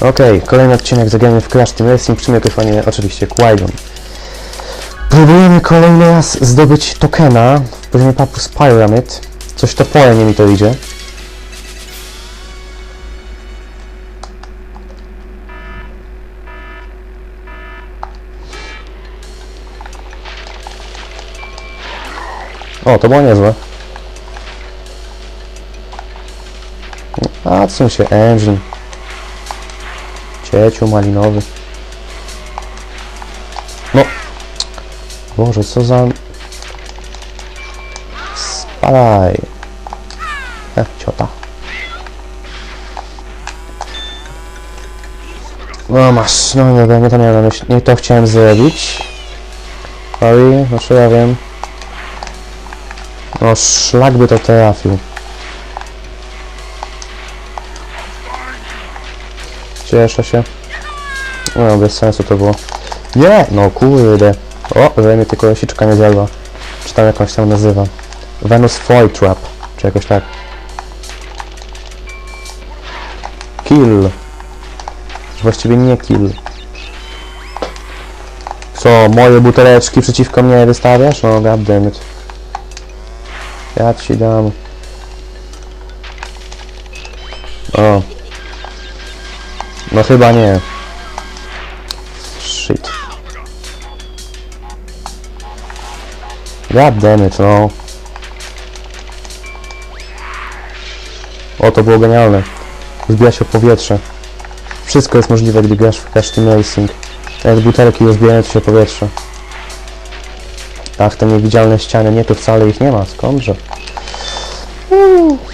Okej, kolejny odcinek zagramy w Crash Team Racing, przy mikrofonie oczywiście Qui-Gon. Próbujemy kolejny raz zdobyć tokena w poziomie Papus Pyramid. Coś to nie mi to idzie. O, to było niezłe. A, co się engine. Cieciu malinowy. No. Boże, co za... Spadaj. E, ciota. No masz, no nie wiem, nie to na myśli, nie to chciałem zrobić. Oj, znaczy ja wiem. No szlak by to trafił. Cieszę się. No, bez sensu to było. Nie! No kurde. O, że mnie tylko lesiczka nie zjadła. Czy tam jakąś tam nazywa. Venus Flytrap. Czy jakoś tak. Kill. Właściwie nie kill. Co, moje buteleczki przeciwko mnie wystawiasz? No goddammit. Ja ci dam. O. No chyba nie. Shit. God damn it, no. O, to było genialne. Zbija się powietrze. Wszystko jest możliwe, gdy grasz w Crash Racing. Jak butelki rozbijają się powietrze. Ach, te niewidzialne ściany, nie, tu wcale ich nie ma, skądże? Uuu.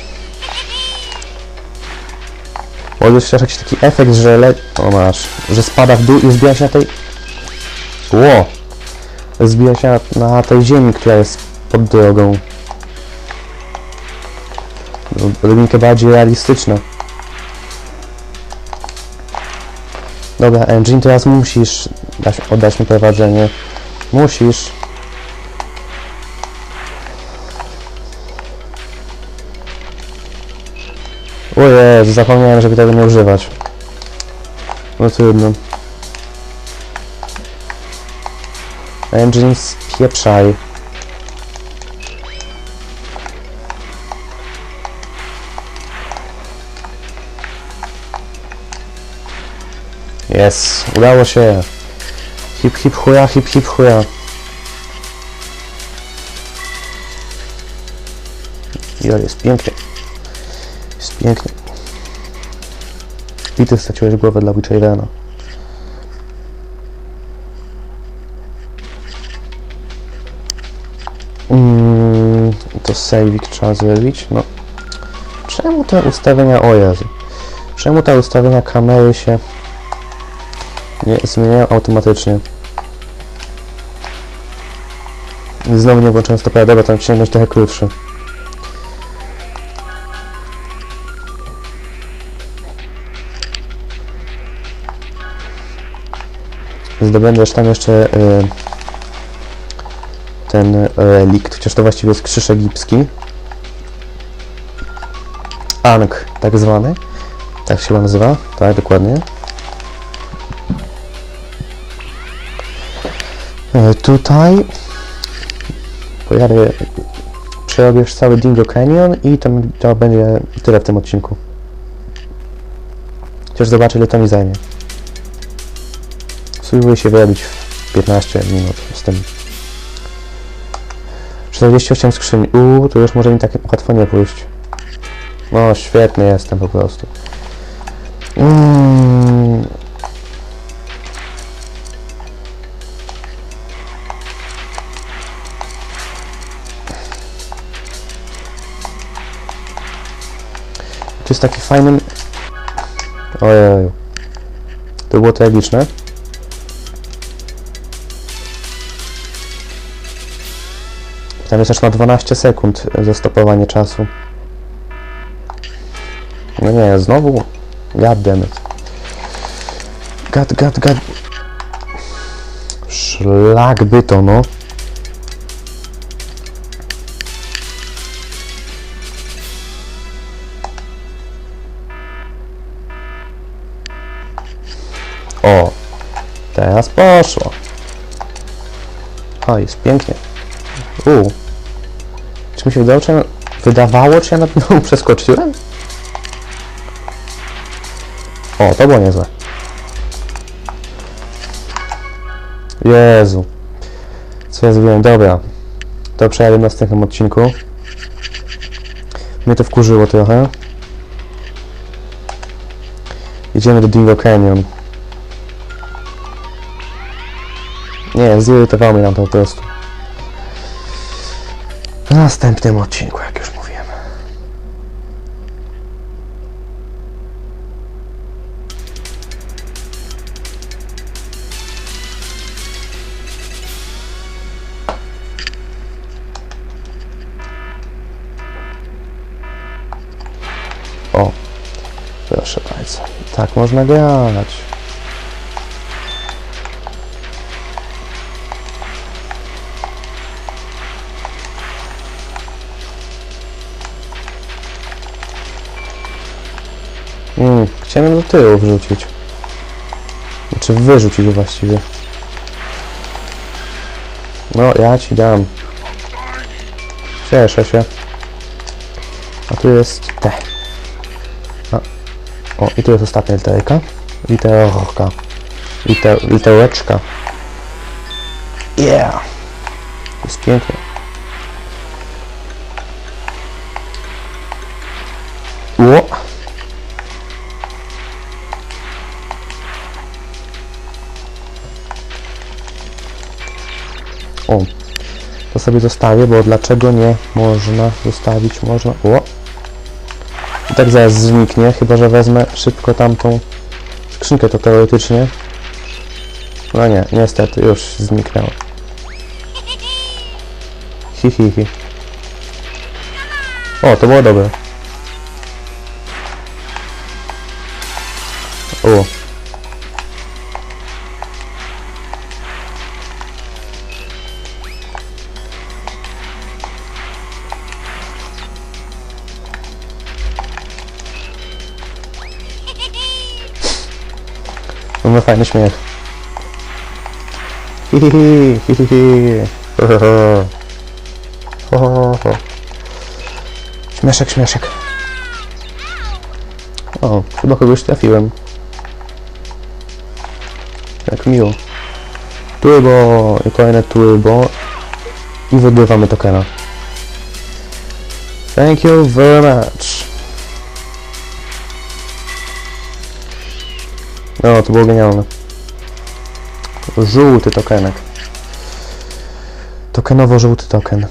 Też jakiś taki efekt, że le... O masz, że spada w dół i zbija się na tej... Ło! Zbija się na, na tej ziemi, która jest pod drogą. Odrobinkę bardziej realistyczne. Dobra, Engine, teraz musisz dać, oddać mi prowadzenie. Musisz. O zapomniałem, żeby tego nie używać. No trudno. Engine spieprzaj. Jest, udało się. Hip hip hura, hip hip hura. Jo, jest pięknie. Jest pięknie. I ty straciłeś głowę dla Witcherena. Mm, to saving trzeba zrobić. No. Czemu te ustawienia... O. Czemu te ustawienia kamery się nie zmieniają automatycznie? Znowu nie włączyłem stopera. Dobra, ten odcinek będzie trochę krótszy. Zdobędziesz tam jeszcze y, ten relikt, chociaż to właściwie jest krzyż egipski. Ankh, tak zwany. Tak się nazywa, tak, dokładnie. Y, tutaj pojadę, przerobię już cały Dingo Canyon i to, to będzie tyle w tym odcinku. Chociaż zobaczę ile to mi zajmie. Spróbuję się wyrobić w 15 minut z tym. 48 skrzyń. Uuu, to już może mi tak łatwo nie pójść. No, świetny jestem po prostu. Mm. To jest taki fajny... Ojej. To było tragiczne. Tam jest aż na 12 sekund zastopowanie czasu. No nie, znowu? God damn it. God, god, god. Szlak by to, no. O, teraz poszło. O, jest pięknie. U. Mi się czy ja, wydawało, czy ja nad nią przeskoczyłem? O, to było niezłe. Jezu. Co ja zrobiłem? Dobra. To przejadę w następnym odcinku. Mnie to wkurzyło trochę. Idziemy do Dingo Canyon. Nie, zirytowało mnie nam to po prostu. W następnym odcinku, jak już mówiłem. O, proszę bardzo. Tak można grać. Mm, chciałem do tyłu wrzucić. Znaczy wyrzucić właściwie. No, ja ci dam. Cieszę się. A tu jest T. A. O, i tu jest ostatnia literka. Literka. Liter, litereczka. Yeah! Jest pięknie. Ło! O, to sobie zostawię, bo dlaczego nie można zostawić? Można. O! I tak zaraz zniknie, chyba że wezmę szybko tamtą skrzynkę, to teoretycznie. No nie, niestety, już zniknęło. Hi, hi, hi. O, to było dobre. O. Mamy fajny śmiech. Hi, hi, hi, hi, hi, hi. Ho, ho, ho. Ho, ho, ho. Śmieszek, śmieszek. O, chyba kogoś trafiłem. Jak miło. Turbo i kolejne turbo. I wygrywamy tokena. Thank you very much. No, to było genialne. Żółty tokenek. Tokenowo-żółty token.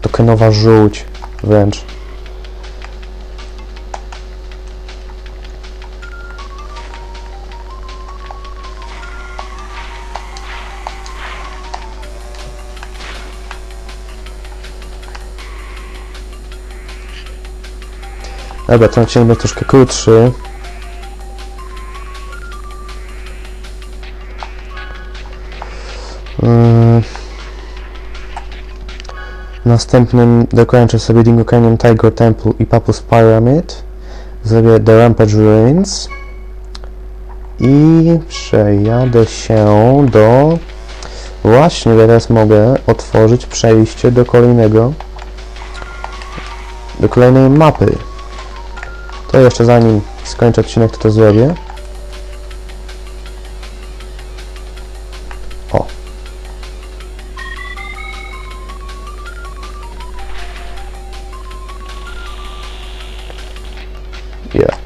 Tokenowa żółć wręcz. Dobra, ten odcinek będzie troszkę krótszy. Yy. Następnym dokończę sobie Dingo Canyon, Tiger Temple i Papus Pyramid. Zrobię The Rampage Ruins. I przejadę się do... Właśnie teraz mogę otworzyć przejście do kolejnego... do kolejnej mapy. To jeszcze zanim skończę odcinek, to to zrobię. O. Yeah.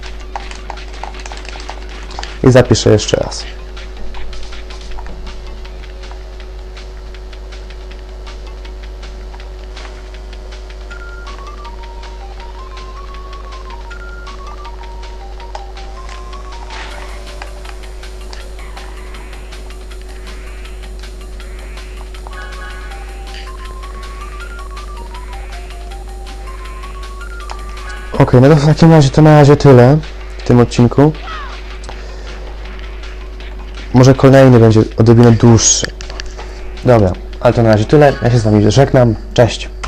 I zapiszę jeszcze raz. Okej, no to w takim razie to na razie tyle w tym odcinku. Może kolejny będzie odrobinę dłuższy. Dobra, ale to na razie tyle. Ja się z Wami żegnam. Cześć.